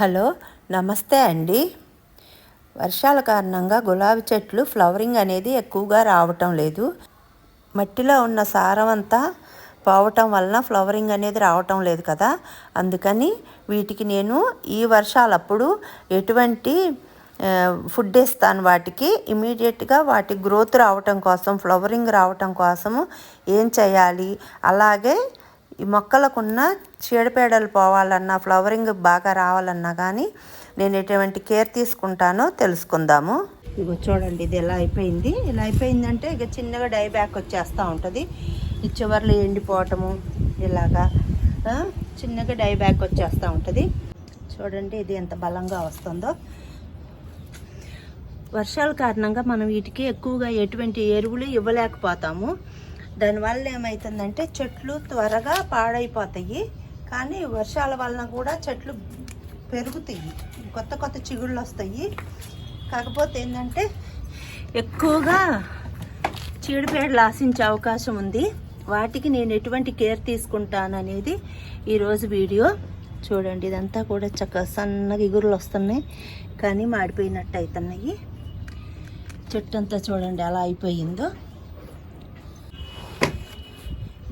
Hello నమస్తే అండి. వర్షాల కారణంగా గులాబీ చెట్లు ఫ్లవరింగ్ అనేది ఎక్కువగా రావటం లేదు. మట్టిలో ఉన్న సారం అంతా పోవటం వలన ఫ్లవరింగ్ అనేది రావటం లేదు కదా. అందుకని వీటికి నేను ఈ వర్షాలప్పుడు ఎటువంటి ఫుడ్ ఇస్తాను వాటికి. ఇమీడియట్గా వాటి గ్రోత్ రావటం కోసం ఫ్లవరింగ్ రావటం కోసము ఏం చేయాలి? అలాగే ఈ మొక్కలకున్న చీడపీడలు పోవాలన్నా ఫ్లవరింగ్ బాగా రావాలన్నా కానీ నేను ఎటువంటి కేర్ తీసుకుంటానో తెలుసుకుందాము. ఇగో చూడండి ఇది ఎలా అయిపోయింది. ఇలా అయిపోయిందంటే ఇక చిన్నగా డై బ్యాక్ వచ్చేస్తూ ఉంటుంది. ఈ చివర్లు ఎండిపోవటము ఇలాగా చిన్నగా డై బ్యాక్ వచ్చేస్తూ ఉంటుంది. చూడండి ఇది ఎంత బలంగా వస్తుందో. వర్షాల కారణంగా మనం వీటికి ఎక్కువగా ఎటువంటి ఎరువులు ఇవ్వలేకపోతాము. దానివల్ల ఏమవుతుందంటే చెట్లు త్వరగా పాడైపోతాయి. కానీ వర్షాల వలన కూడా చెట్లు పెరుగుతాయి. కొత్త కొత్త చిగుళ్ళు వస్తాయి. కాకపోతే ఏంటంటే ఎక్కువగా చీడపీడలు ఆశించే అవకాశం ఉంది. వాటికి నేను ఎటువంటి కేర్ తీసుకుంటాను అనేది ఈరోజు వీడియో. చూడండి ఇదంతా కూడా చక్కగా సన్నగా ఇగురులు వస్తున్నాయి. కానీ మాడిపోయినట్టు అవుతున్నాయి చెట్టు అంతా చూడండి ఎలా అయిపోయిందో.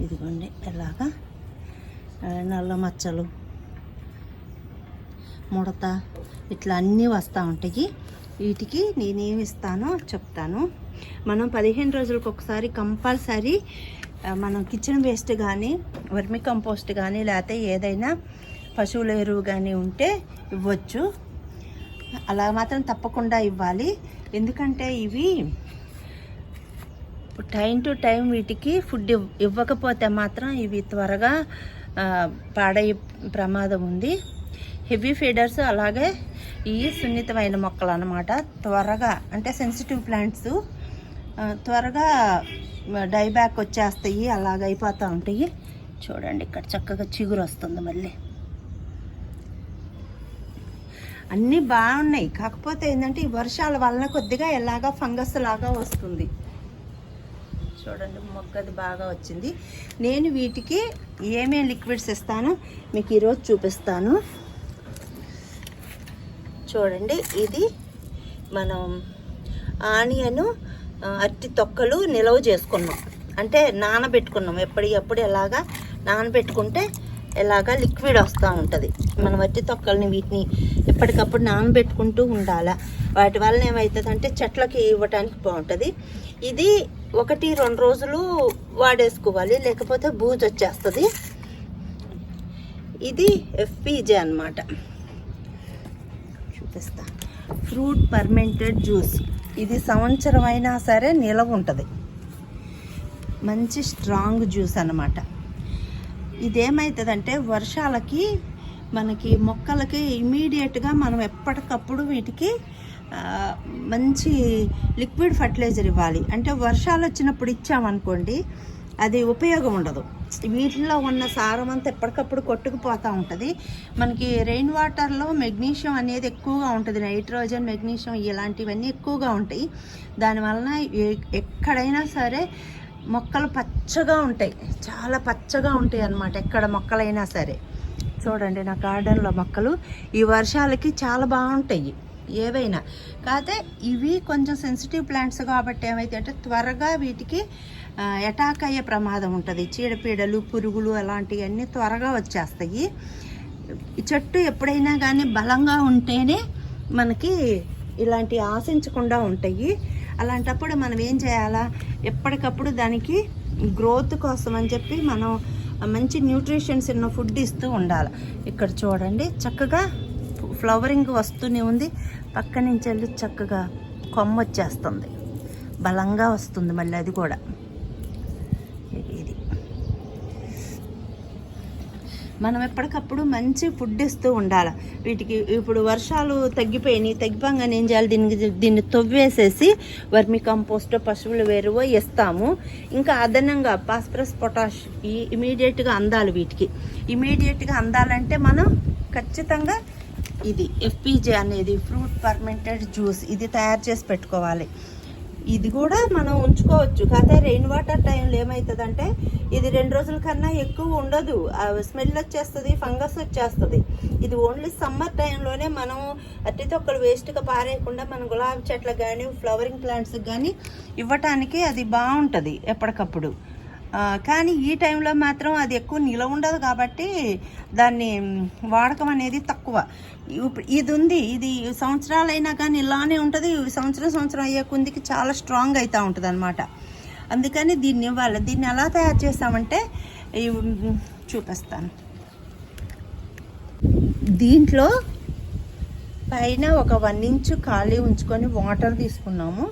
ఇదిగోండి ఎలాగా? నల్ల మచ్చలు ముడత ఇట్లా అన్నీ వస్తూ ఉంటాయి. వీటికి నేనేమి ఇస్తానో చెప్తాను. మనం పదిహేను రోజులకు ఒకసారి కంపల్సరీ మనం కిచెన్ వేస్ట్ కానీ వర్మి కంపోస్ట్ కానీ లేకపోతే ఏదైనా పశువుల ఎరువు కానీ ఉంటే ఇవ్వచ్చు. అలా మాత్రం తప్పకుండా ఇవ్వాలి. ఎందుకంటే ఇవి టైం టు టైం వీటికి ఫుడ్ ఇవ్వకపోతే మాత్రం ఇవి త్వరగా పాడయ్యే ప్రమాదం ఉంది. హెవీ ఫీడర్స్ అలాగే ఈ సున్నితమైన మొక్కలు అన్నమాట. త్వరగా అంటే సెన్సిటివ్ ప్లాంట్స్ త్వరగా డైబ్యాక్ వచ్చేస్తాయి అలాగ అయిపోతూ ఉంటాయి. చూడండి ఇక్కడ చక్కగా చిగురు వస్తుంది మళ్ళీ. అన్నీ బాగున్నాయి. కాకపోతే ఏంటంటే ఈ వర్షాల వలన కొద్దిగా ఎలాగా ఫంగస్ లాగా వస్తుంది. చూడండి మొక్కది బాగా వచ్చింది. నేను వీటికి ఏమేమి లిక్విడ్స్ ఇస్తానో మీకు ఈరోజు చూపిస్తాను. చూడండి ఇది మనం ఆనియను అట్టి తొక్కలు నిలవ చేసుకున్నాం. అంటే నానబెట్టుకున్నాం. ఎప్పటికప్పుడు ఎలాగా నానబెట్టుకుంటే ఎలాగా లిక్విడ్ వస్తూ ఉంటుంది. మనం అట్టి తొక్కల్ని వీటిని ఎప్పటికప్పుడు నానబెట్టుకుంటూ ఉండాలి. వాటి వలన ఏమవుతుందంటే చెట్లకి ఇవ్వటానికి బాగుంటుంది. ఇది ఒకటి రెండు రోజులు వాడేసుకోవాలి. లేకపోతే బూజు వచ్చేస్తుంది. ఇది ఎఫ్పీజే అన్నమాట. చూపిస్తా. Fruit fermented juice. ఇది సంవత్సరం అయినా సరే నిలవ ఉంటుంది. మంచి స్ట్రాంగ్ జ్యూస్ అన్నమాట. ఇదేమవుతుందంటే వర్షాలకి మనకి మొక్కలకి ఇమీడియట్గా మనం ఎప్పటికప్పుడు వీటికి మంచి లిక్విడ్ ఫర్టిలైజర్ ఇవ్వాలి. అంటే వర్షాలు వచ్చినప్పుడు ఇచ్చామనుకోండి అది ఉపయోగం ఉండదు. వీటిలో ఉన్న సారం అంతా ఎప్పటికప్పుడు కొట్టుకుపోతూ ఉంటుంది. మనకి రెయిన్ వాటర్లో మెగ్నీషియం అనేది ఎక్కువగా ఉంటుంది. నైట్రోజన్ మెగ్నీషియం ఇలాంటివన్నీ ఎక్కువగా ఉంటాయి. దానివలన ఎ- ఎక్కడైనా సరే మొక్కలు పచ్చగా ఉంటాయి. చాలా పచ్చగా ఉంటాయి అన్నమాట. ఎక్కడ మొక్కలైనా సరే. చూడండి నా గార్డెన్లో మొక్కలు. ఈ వర్షాలకి చాలా బాగుంటాయి. ఏవైనా. కాకపోతే ఇవి కొంచెం సెన్సిటివ్ ప్లాంట్స్ కాబట్టి ఏమైతే అంటే త్వరగా వీటికి అటాక్ అయ్యే ప్రమాదం ఉంటుంది. చీడపీడలు పురుగులు అలాంటివన్నీ త్వరగా వచ్చేస్తాయి. చెట్టు ఎప్పుడైనా కానీ బలంగా ఉంటేనే మనకి ఇలాంటి ఆశించకుండా ఉంటాయి. అలాంటప్పుడు మనం ఏం చేయాలా? ఎప్పటికప్పుడు దానికి గ్రోత్ కోసం అని చెప్పి మనం మంచి న్యూట్రిషన్స్ ఉన్న ఫుడ్ ఇస్తూ ఉండాలి. ఇక్కడ చూడండి చక్కగా ఫ్లవరింగ్ వస్తూనే ఉంది. పక్క నుంచి వెళ్ళి చక్కగా కొమ్మ వచ్చేస్తుంది. బలంగా వస్తుంది మళ్ళీ అది కూడా. ఇది. మనం ఎప్పటికప్పుడు మంచి ఫుడ్ ఇస్తూ ఉండాలి. వీటికి ఇప్పుడు వర్షాలు తగ్గిపోయినాయి. తగ్గిపోగానే ఏం చేయాలి? దీనికి దీన్ని తొవ్వేసేసి వర్మి కంపోస్ట్ పశువుల వేరువో ఇస్తాము. ఇంకా అదనంగా పాస్పరస్ పొటాష్ ఈ ఇమీడియట్గా అందాలి వీటికి. ఇమీడియట్గా అందాలంటే మనం ఖచ్చితంగా ఇది ఎఫ్పీజే అనేది ఫ్రూట్ పర్మెంటెడ్ జ్యూస్ ఇది తయారు చేసి పెట్టుకోవాలి. ఇది కూడా మనం ఉంచుకోవచ్చు. కాకపోతే రెయిన్ వాటర్ టైంలో ఏమవుతుందంటే ఇది రెండు రోజుల కన్నా ఎక్కువ ఉండదు. స్మెల్ వచ్చేస్తుంది ఫంగస్ వచ్చేస్తుంది. ఇది ఓన్లీ సమ్మర్ టైంలోనే మనం అట్టి తొక్కలు వేస్ట్గా పారేయకుండా మనం గులాబీ చెట్లకు కానీ ఫ్లవరింగ్ ప్లాంట్స్కి కానీ ఇవ్వటానికి అది బాగుంటుంది ఎప్పటికప్పుడు. కానీ ఈ టైంలో మాత్రం అది ఎక్కువ నిలవ ఉండదు కాబట్టి దాన్ని వాడకం అనేది తక్కువ. ఇప్పుడు ఇది ఉంది ఇది సంవత్సరాలైనా కానీ ఇలానే ఉంటుంది. సంవత్సరం సంవత్సరం అయ్యే కొందికి చాలా స్ట్రాంగ్ అవుతూ ఉంటుంది అనమాట అందుకని దీన్ని ఇవ్వాలి. దీన్ని ఎలా తయారు చేస్తామంటే చూపిస్తాను. దీంట్లో పైన ఒక వన్ ఇంచు ఖాళీ ఉంచుకొని వాటర్ తీసుకున్నాము.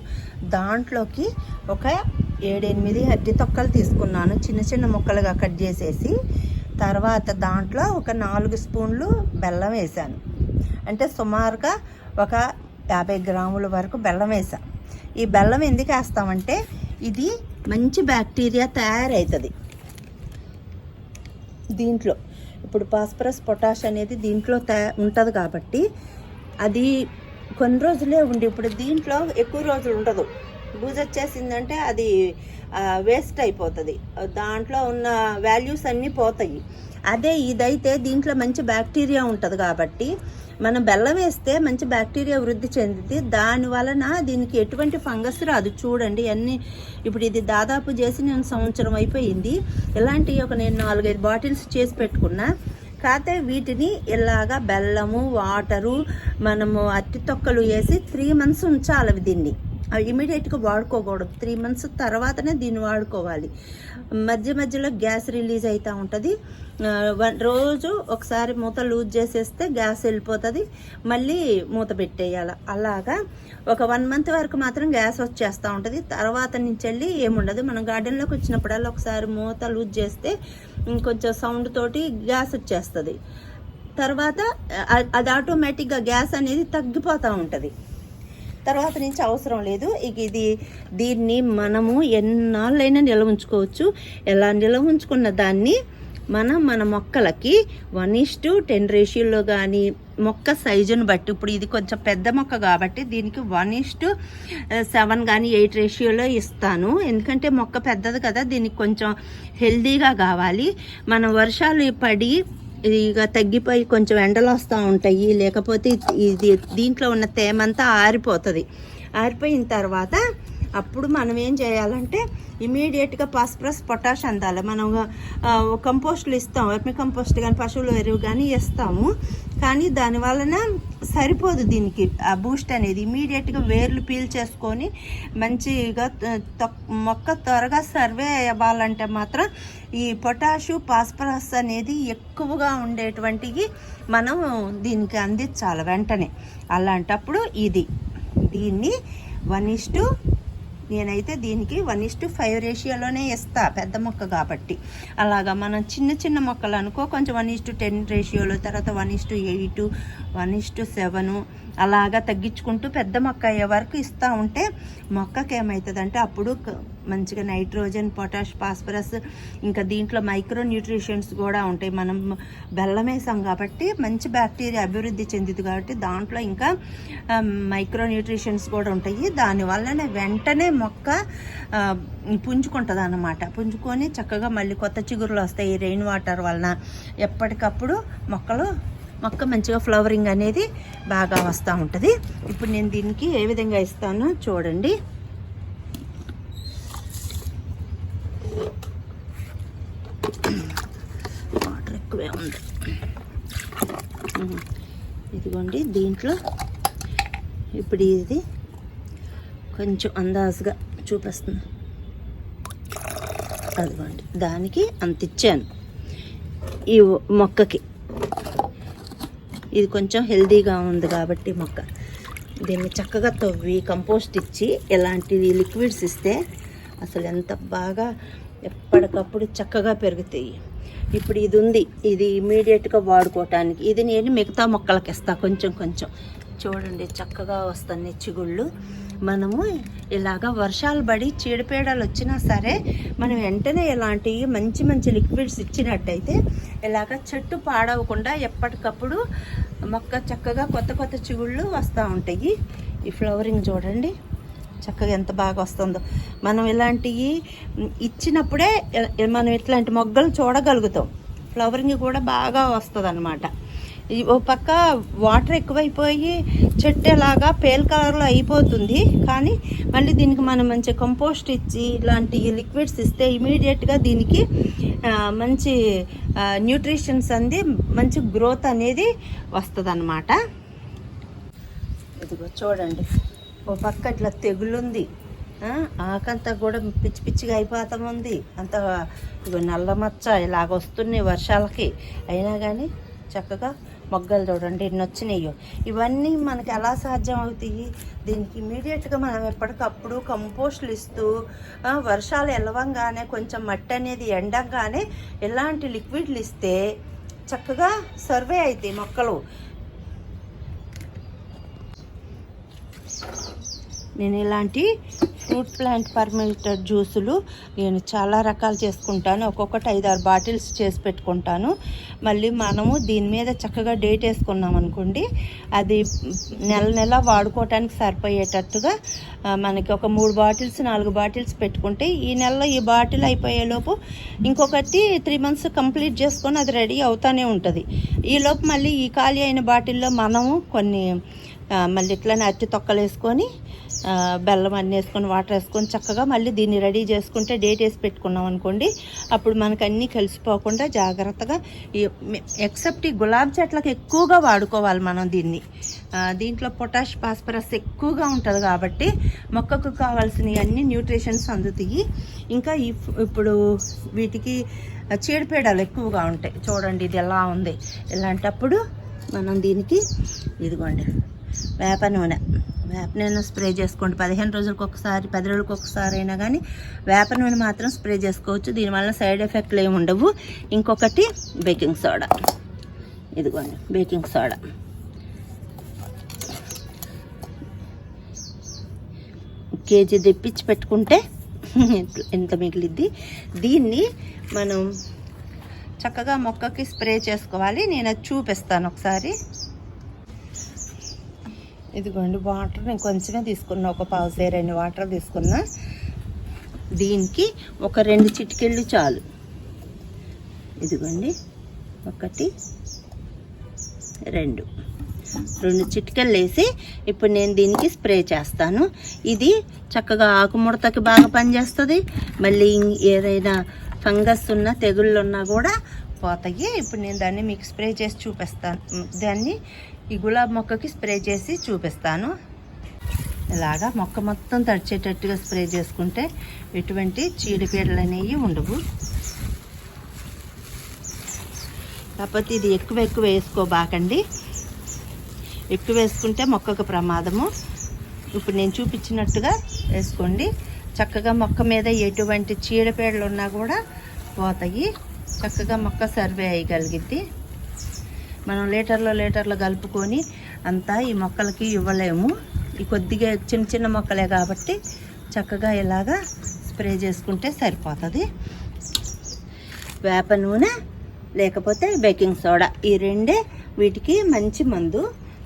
దాంట్లోకి ఒక ఏడెనిమిది అట్టి తొక్కలు తీసుకున్నాను. చిన్న చిన్న ముక్కలుగా కట్ చేసేసి తర్వాత దాంట్లో ఒక నాలుగు స్పూన్లు బెల్లం వేసాను అంటే సుమారుగా ఒక యాభై గ్రాముల వరకు బెల్లం వేసా ఈ బెల్లం ఎందుకు వేస్తామంటే ఇది మంచి బ్యాక్టీరియా తయారవుతుంది దీంట్లో ఇప్పుడు పాస్పరస్ పొటాష్ అనేది దీంట్లో తయా ఉంటుంది కాబట్టి అది కొన్ని రోజులే ఉండి ఇప్పుడు దీంట్లో ఎక్కువ రోజులు ఉండదు. బూజ్ వచ్చేసిందంటే అది వేస్ట్ అయిపోతుంది. దాంట్లో ఉన్న వాల్యూస్ అన్నీ పోతాయి. అదే ఇదైతే దీంట్లో మంచి బ్యాక్టీరియా ఉంటుంది కాబట్టి మనం బెల్లం వేస్తే మంచి బ్యాక్టీరియా వృద్ధి చెందింది దాని వలన దీనికి ఎటువంటి ఫంగస్ రాదు. చూడండి అన్ని ఇప్పుడు ఇది దాదాపు చేసి నేను సంవత్సరం అయిపోయింది. ఇలాంటి ఒక నేను నాలుగైదు బాటిల్స్ చేసి పెట్టుకున్నా. కాకపోతే వీటిని ఇలాగా బెల్లము వాటరు మనము అట్టి తొక్కలు వేసి త్రీ మంత్స్ ఉంచాలి దీన్ని. అవి ఇమీడియట్గా వాడుకోకూడదు. త్రీ మంత్స్ తర్వాతనే దీన్ని వాడుకోవాలి. మధ్య మధ్యలో గ్యాస్ రిలీజ్ అవుతూ ఉంటుంది. వన్- రోజు ఒకసారి మూత లూజ్ చేసేస్తే గ్యాస్ వెళ్ళిపోతుంది. మళ్ళీ మూత పెట్టేయాలి. అలాగా ఒక వన్ మంత్ వరకు మాత్రం గ్యాస్ వచ్చేస్తూ ఉంటుంది. తర్వాత నుంచి వెళ్ళి ఏముండదు. మనం గార్డెన్లోకి వచ్చినప్పుడల్లా ఒకసారి మూత లూజ్ చేస్తే కొంచెం సౌండ్ తోటి గ్యాస్ వచ్చేస్తుంది. తర్వాత అది ఆటోమేటిక్గా గ్యాస్ అనేది తగ్గిపోతూ ఉంటుంది. తర్వాత నుంచి అవసరం లేదు. ఇక ఇది దీన్ని మనము ఎన్నాళ్ళైనా నిల్వ ఉంచుకోవచ్చు ఎలా నిల్వ ఉంచుకున్న దాన్ని మనం మన మొక్కలకి వన్ ఇస్ టు టెన్ రేషియోలో కానీ మొక్క సైజును బట్టి ఇప్పుడు ఇది కొంచెం పెద్ద మొక్క కాబట్టి దీనికి వన్ ఇస్ టు సెవెన్ కానీ ఎయిట్ రేషియోలో ఇస్తాను. ఎందుకంటే మొక్క పెద్దది కదా దీనికి కొంచెం హెల్దీగా కావాలి. మన వర్షాలు పడి ఇక తగ్గిపోయి కొంచెం ఎండలు వస్తూ ఉంటాయి. లేకపోతే ఇది దీంట్లో ఉన్న తేమంతా ఆరిపోతుంది. ఆరిపోయిన తర్వాత అప్పుడు మనం ఏం చేయాలంటే ఇమీడియట్గా ఫాస్ఫరస్ పొటాష్ అందాలి. మనం కంపోస్ట్లు ఇస్తాం. వర్మి కంపోస్ట్ కానీ పశువుల ఎరువు కానీ ఇస్తాము. కానీ దాని వలన సరిపోదు దీనికి. ఆ బూస్ట్ అనేది ఇమీడియట్గా వేర్లు పీల్ చేసుకొని మంచిగా మొక్క త్వరగా సర్వే అవ్వాలంటే మాత్రం ఈ పొటాషు పాస్పరస్ అనేది ఎక్కువగా ఉండేటువంటివి మనం దీనికి అందించాలి వెంటనే. అలాంటప్పుడు ఇది. దీన్ని వన్ ఇస్ టు నేనైతే దీనికి వన్ ఇస్ టు ఫైవ్ రేషియోలోనే ఇస్తా పెద్ద మొక్క కాబట్టి. అలాగా మనం చిన్న చిన్న మొక్కలు అనుకో కొంచెం వన్ ఇస్ టు టెన్ రేషియోలో తర్వాత one is to eight one is to seven అలాగా తగ్గించుకుంటూ పెద్ద మొక్క అయ్యే వరకు ఇస్తూ ఉంటే మొక్కకి ఏమవుతుందంటే అప్పుడు మంచిగా నైట్రోజన్ పొటాష్ ఫాస్ఫరస్ ఇంకా దీంట్లో మైక్రో న్యూట్రిషన్స్ కూడా ఉంటాయి. మనం బెల్లం వేసాం కాబట్టి మంచి బ్యాక్టీరియా అభివృద్ధి చెందింది కాబట్టి దాంట్లో ఇంకా మైక్రో న్యూట్రిషన్స్ కూడా ఉంటాయి. దానివల్లనే వెంటనే మొక్క పుంజుకుంటుంది అనమాట పుంజుకొని చక్కగా మళ్ళీ కొత్త చిగురులు వస్తాయి రెయిన్ వాటర్ వలన. ఎప్పటికప్పుడు మొక్కలు మొక్క మంచిగా ఫ్లవరింగ్ అనేది బాగా వస్తూ ఉంటుంది. ఇప్పుడు నేను దీనికి ఏ విధంగా ఇస్తానో చూడండి వాటర్ ఎక్కువే ఉంది ఉమ్. ఇదిగోండి దీంట్లో ఇప్పుడు ఇది కొంచెం అందాజుగా చూపిస్తుంది అదిగోండి దానికి అంత ఇచ్చాను. ఈ మొక్కకి. ఇది కొంచెం హెల్దీగా ఉంది కాబట్టి మొక్క. దీన్ని చక్కగా తవ్వి కంపోస్ట్ ఇచ్చి ఇలాంటివి లిక్విడ్స్ ఇస్తే అసలు ఎంత బాగా ఎప్పటికప్పుడు చక్కగా పెరుగుతాయి. ఇప్పుడు ఇది ఉంది. ఇది ఇమీడియట్గా వాడుకోవటానికి. ఇది నేను మిగతా మొక్కలకి ఇస్తాను కొంచెం కొంచెం. చూడండి చక్కగా వస్తుంది చిగుళ్ళు మనము ఇలాగా వర్షాలు పడి చీడపీడలు వచ్చినా సరే మనం వెంటనే ఇలాంటి మంచి మంచి లిక్విడ్స్ ఇచ్చినట్టయితే ఇలాగ చెట్టు పాడవకుండా ఎప్పటికప్పుడు మొక్క చక్కగా కొత్త కొత్త చిగుళ్ళు వస్తూ ఉంటాయి. ఈ ఫ్లవరింగ్ చూడండి. చక్కగా ఎంత బాగా వస్తుందో. మనం ఇలాంటివి ఇచ్చినప్పుడే మనం ఇట్లాంటి మొగ్గలు చూడగలుగుతాం. ఫ్లవరింగ్ కూడా బాగా వస్తుంది అనమాట ఓ పక్క వాటర్ ఎక్కువైపోయి చెట్టు ఎలాగా పేల్ కలర్లో అయిపోతుంది. కానీ మళ్ళీ దీనికి మనం మంచి కంపోస్ట్ ఇచ్చి ఇలాంటి లిక్విడ్స్ ఇస్తే ఇమీడియట్గా దీనికి మంచి న్యూట్రిషన్స్ అంది మంచి గ్రోత్ అనేది వస్తుంది ఇదిగో చూడండి. ఓ పక్క ఇట్లా తెగులుంది. ఆకంతా కూడా పిచ్చి పిచ్చిగా అయిపోతా ఉంది. అంత ఇగో నల్ల మచ్చ ఇలాగ వస్తున్నాయి వర్షాలకి. అయినా కానీ చక్కగా మొగ్గలు చూడండి ఎన్ని వచ్చినాయో. ఇవన్నీ మనకి ఎలా సాధ్యం అవుతాయి? దీనికి ఇమీడియట్గా మనం ఎప్పటికప్పుడు కంపోస్ట్లు ఇస్తూ వర్షాలు ఎలవంగానే కొంచెం మట్టి అనేది ఎండంగానే ఇలాంటి లిక్విడ్లు ఇస్తే చక్కగా సర్వే అవుతాయి మొక్కలు. నేను ఇలాంటి ఫ్రూట్ ప్లాంట్ పర్మిటెడ్ జ్యూసులు నేను చాలా రకాలు చేసుకుంటాను. ఒక్కొక్కటి ఐదు ఆరు బాటిల్స్ చేసి పెట్టుకుంటాను. మళ్ళీ మనము దీని మీద చక్కగా డేట్ వేసుకున్నాం అనుకోండి అది నెల నెల వాడుకోవటానికి సరిపోయేటట్టుగా మనకి ఒక మూడు బాటిల్స్ నాలుగు బాటిల్స్ పెట్టుకుంటే ఈ నెలలో ఈ బాటిల్ అయిపోయేలోపు ఇంకొకటి త్రీ మంత్స్ కంప్లీట్ చేసుకొని అది రెడీ అవుతానే ఉంటుంది. ఈలోపు మళ్ళీ ఈ ఖాళీ అయిన బాటిల్లో మనము కొన్ని మళ్ళీ ఇట్లానే అట్టి తొక్కలు వేసుకొని బెల్లం అన్నీ వేసుకొని వాటర్ వేసుకొని చక్కగా మళ్ళీ దీన్ని రెడీ చేసుకుంటే డేట్ వేసి పెట్టుకున్నాం అనుకోండి. అప్పుడు మనకు అన్నీ కలిసిపోకుండా జాగ్రత్తగా ఎక్సెప్ట్ ఈ గులాబీ చెట్లకు ఎక్కువగా వాడుకోవాలి మనం దీన్ని. దీంట్లో పొటాష్ ఫాస్ఫరస్ ఎక్కువగా ఉంటుంది కాబట్టి మొక్కకు కావాల్సిన అన్ని న్యూట్రిషన్స్ అందుతాయి. ఇంకా ఇప్పుడు వీటికి చీడపీడలు ఎక్కువగా ఉంటాయి. చూడండి ఇది ఎలా ఉంది. ఇలాంటప్పుడు మనం దీనికి ఇదిగోండి. వేప నూనె. వేప నూనె స్ప్రే చేసుకోండి. పదిహేను రోజులకు ఒకసారి పది రోజులకు ఒకసారి అయినా కానీ వేప నూనె మాత్రం స్ప్రే చేసుకోవచ్చు. దీనివల్ల సైడ్ ఎఫెక్ట్లు ఏమి ఉండవు. ఇంకొకటి బేకింగ్ సోడా. ఇదిగోండి బేకింగ్ సోడా. కేజీ తెప్పించి పెట్టుకుంటే ఎంత మిగిలిద్ది? దీన్ని మనం చక్కగా మొక్కకి స్ప్రే చేసుకోవాలి. నేను అది చూపిస్తాను ఒకసారి. ఇదిగోండి వాటర్ నేను కొంచెమే తీసుకున్నా. ఒక పావు సేరండి వాటర్ తీసుకున్నా. దీనికి ఒక రెండు చిటికెళ్ళు చాలు. ఇదిగోండి ఒకటి రెండు. రెండు చిటికెళ్ళు వేసి ఇప్పుడు నేను దీనికి స్ప్రే చేస్తాను. ఇది చక్కగా ఆకుముడతకి బాగా పనిచేస్తుంది. మళ్ళీ ఇం- ఏదైనా ఫంగస్ ఉన్నా తెగుళ్ళు ఉన్నా కూడా పోతాయి. ఇప్పుడు నేను దాన్ని మీకు స్ప్రే చేసి చూపిస్తాను. దాన్ని ఈ గులాబీ మొక్కకి స్ప్రే చేసి చూపిస్తాను. ఇలాగా మొక్క మొత్తం తడిచేటట్టుగా స్ప్రే చేసుకుంటే ఎటువంటి చీడపీడలు అనేవి ఉండవు. కాకపోతే ఇది ఎక్కువ ఎక్కువ వేసుకోబాకండి. ఎక్కువ వేసుకుంటే మొక్కకు ప్రమాదము. ఇప్పుడు నేను చూపించినట్టుగా వేసుకోండి. చక్కగా మొక్క మీద ఎటువంటి చీడపీడలు ఉన్నా కూడా పోతాయి. చక్కగా మొక్క సర్వే అయ్యగలిగిద్ది. మనం లీటర్లో లీటర్లు కలుపుకొని అంతా ఈ మొక్కలకి ఇవ్వలేము. ఈ కొద్దిగా చిన్న చిన్న మొక్కలే కాబట్టి చక్కగా ఇలాగా స్ప్రే చేసుకుంటే సరిపోతుంది. వేప నూనె లేకపోతే బేకింగ్ సోడా ఈ రెండే వీటికి మంచి మందు.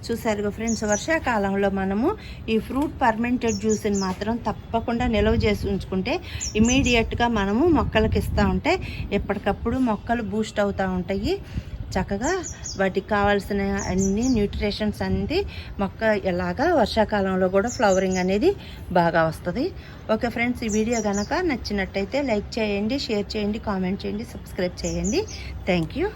చూసారుగా ఫ్రెండ్స్ వర్షాకాలంలో మనము ఈ ఫ్రూట్ పర్మెంటెడ్ జ్యూస్ని మాత్రం తప్పకుండా నిల్వ చేసి ఉంచుకుంటే ఇమీడియట్గా మనము మొక్కలకి ఇస్తూ ఉంటే ఎప్పటికప్పుడు మొక్కలు బూస్ట్ అవుతూ ఉంటాయి. చక్కగా వాటికి కావాల్సిన అన్ని న్యూట్రిషన్స్ అనేది మొక్క ఎలాగా వర్షాకాలంలో కూడా ఫ్లవరింగ్ అనేది బాగా వస్తుంది. ఓకే ఫ్రెండ్స్ ఈ వీడియో కనుక నచ్చినట్టయితే లైక్ చేయండి షేర్ చేయండి కామెంట్ చేయండి సబ్స్క్రైబ్ చేయండి. Thank you.